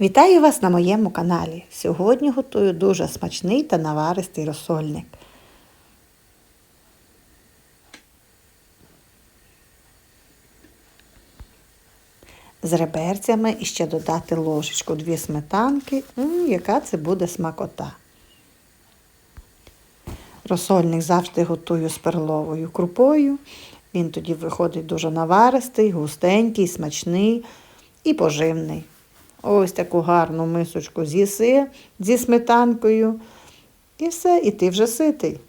Вітаю вас на моєму каналі. Сьогодні готую дуже смачний та наваристий розсольник. З реберцями і ще додати ложечку дві сметанки. М, яка це буде смакота. Розсольник завжди готую з перловою крупою. Він тоді виходить дуже наваристий, густенький, смачний і поживний. Ось таку гарну мисочку з'їси зі сметанкою. І все, і ти вже ситий.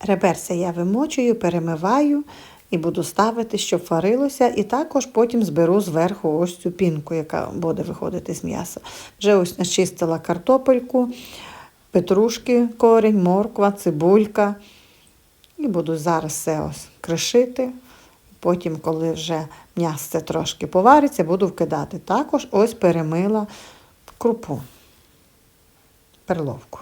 Реберця я вимочую, перемиваю і буду ставити, щоб варилося. І також потім зберу зверху ось цю пінку, яка буде виходити з м'яса. Вже ось начистила картопельку, петрушки, корінь, морква, цибулька. І буду зараз все ось кришити. Потім, коли вже м'ясце трошки повариться, буду вкидати. Також ось перемила крупу, перловку.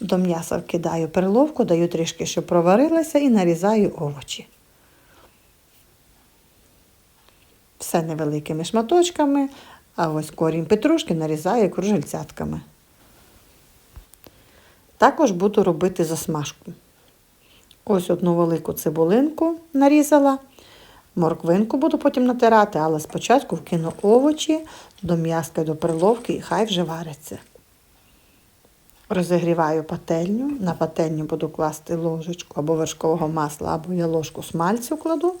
До м'яса вкидаю перловку, даю трішки, щоб проварилася, і нарізаю овочі. Все невеликими шматочками, а ось корінь петрушки нарізаю кружельцятками. Також буду робити засмажку. Ось одну велику цибулинку нарізала. Морквинку буду потім натирати, але спочатку вкину овочі до м'яска, до перловки і хай вже вариться. Розігріваю пательню. На пательню буду класти ложечку або вершкового масла, або я ложку смальцю кладу.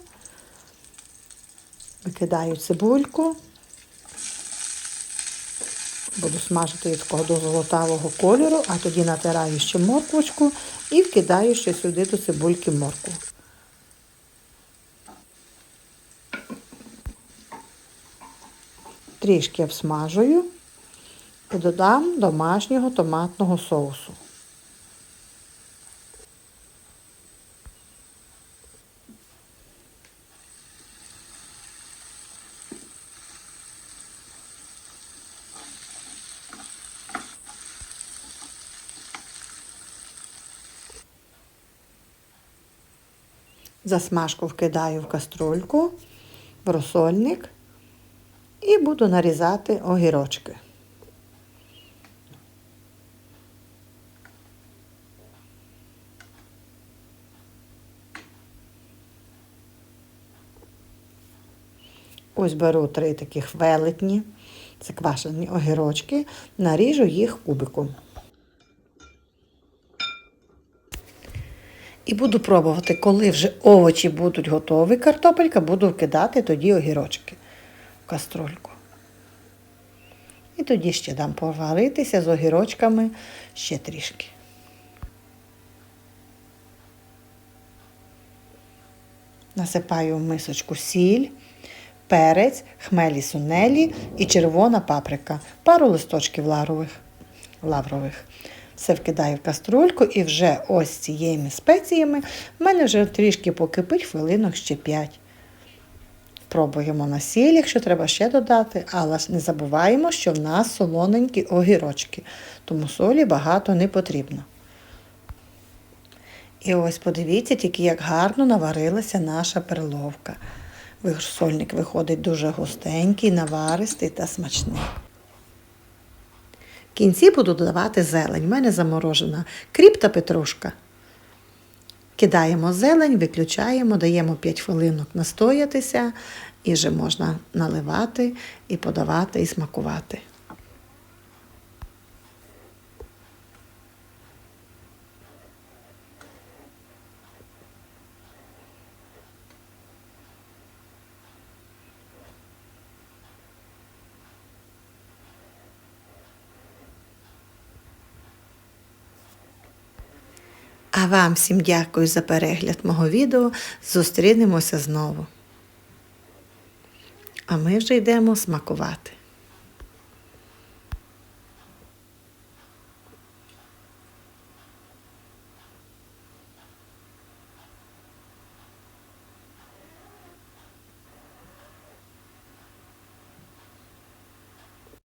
Викидаю цибульку. Буду смажити її такого до золотавого кольору, а тоді натираю ще морквочку і вкидаю ще сюди до цибульки моркву. Трішки обсмажую і додам домашнього томатного соусу. Засмажку вкидаю в каструльку, в розсольник і буду нарізати огірочки. Ось беру три таких велетні, це квашені огірочки, наріжу їх кубиком. І буду пробувати, коли вже овочі будуть готові, картопелька, буду вкидати тоді огірочки в каструльку. І тоді ще дам поваритися з огірочками ще трішки. Насипаю в мисочку сіль, перець, хмелі сунелі і червона паприка, пару листочків лаврових. лаврових. Все вкидаю в каструльку і вже ось цією спеціями в мене вже трішки покипить хвилинок ще 5. Пробуємо на сіль, якщо треба ще додати, але ж не забуваємо, що в нас солоненькі огірочки, тому солі багато не потрібно. І ось подивіться, тільки як гарно наварилася наша перловка. Сольник виходить дуже густенький, наваристий та смачний. В кінці буду додавати зелень. У мене заморожена кріп та петрушка. Кидаємо зелень, виключаємо, даємо 5 хвилинок настоятися і вже можна наливати і подавати і смакувати. А вам всім дякую за перегляд мого відео. Зустрінемося знову. А ми вже йдемо смакувати.